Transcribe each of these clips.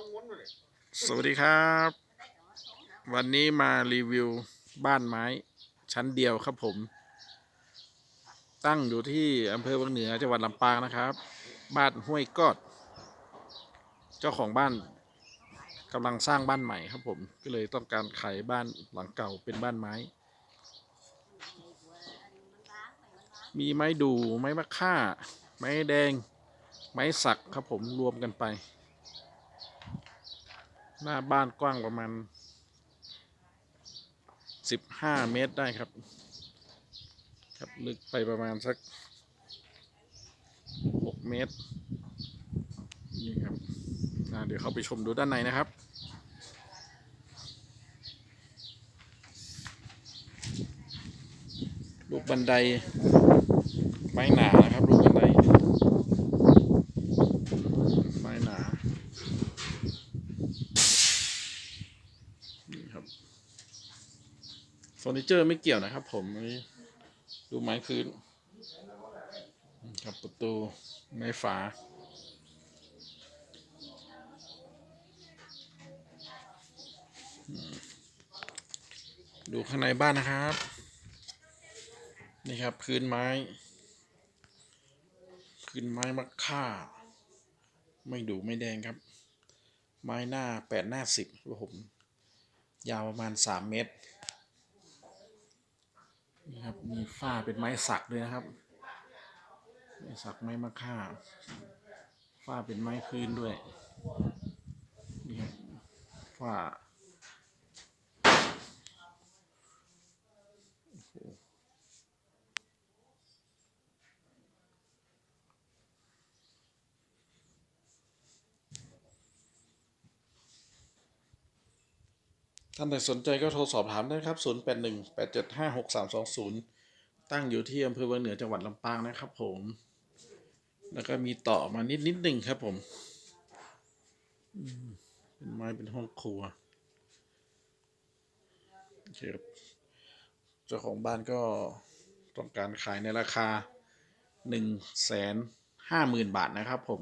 สวัสดีครับ วันนี้มารีวิวบ้านไม้ ชั้นเดียวครับผม ตั้งอยู่ที่อำเภอวังเหนือจังหวัดลำปางนะครับ บ้านห้วยกอด เจ้าของบ้านกำลังสร้างบ้านใหม่ครับผม ก็เลยต้องการขายบ้านหลังเก่าเป็นบ้านไม้ มีไม้ดูไม้มะค่า ไม้แดง ไม้สักครับผมรวมกันไป หน้าบ้านกว้างประมาณ15เมตรได้ครับ ครับลึกไปประมาณสัก6เมตร นี่ครับเดี๋ยวเข้าไปชมดูด้านในนะครับลูกบันไดไม้หนานะครับ ลูกบันได ไม้หนา นี่ครับ เฟอร์นิเจอร์ไม่เกี่ยวนะครับ ผมดูไม้พื้นครับประตูไม้ฝาดูข้างในบ้านนะครับ นี่ครับพื้นไม้พื้นไม้มะค่า ไม่ดูไม่แดงครับ ไม้หน้าแปดหน้าสิบครับผม ยาวประมาณสามเมตร นี่ครับมีฝ้าเป็นไม้สักด้วยนะครับ ไม้สักไม้มะค่า ฝ้าเป็นไม้พื้นด้วย นี่ครับฝ้าโอ้โห ท่านใดสนใจก็โทรสอบถามได้ครับ 0 8 1 8 7 5 6 3 2 0 ตั้งอยู่ที่อำเภอเวงเหนือจังหวัดลำปางนะครับผม แล้วก็มีต่อมานิดนิดหนึ่งครับผมอืมเป็นไม้เป็นห้องครัวโอเคครับเจ้าของบ้านก็ต้องการขายในราคาหนึ่งแสนห้าหมื่นบาทนะครับผม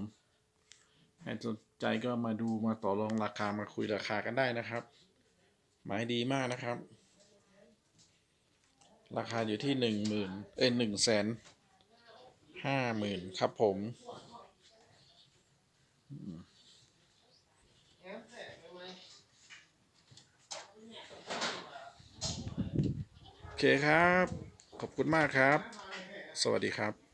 ใครสนใจก็มาดูมาต่อรองราคามาคุยราคากันได้นะครับ หมายดีมากนะครับ ราคาอยู่ที่หนึ่งหมื่นเอ้ยหนึ่งแสนห้าหมื่นครับผม โอเคครับ ขอบคุณมากครับ สวัสดีครับ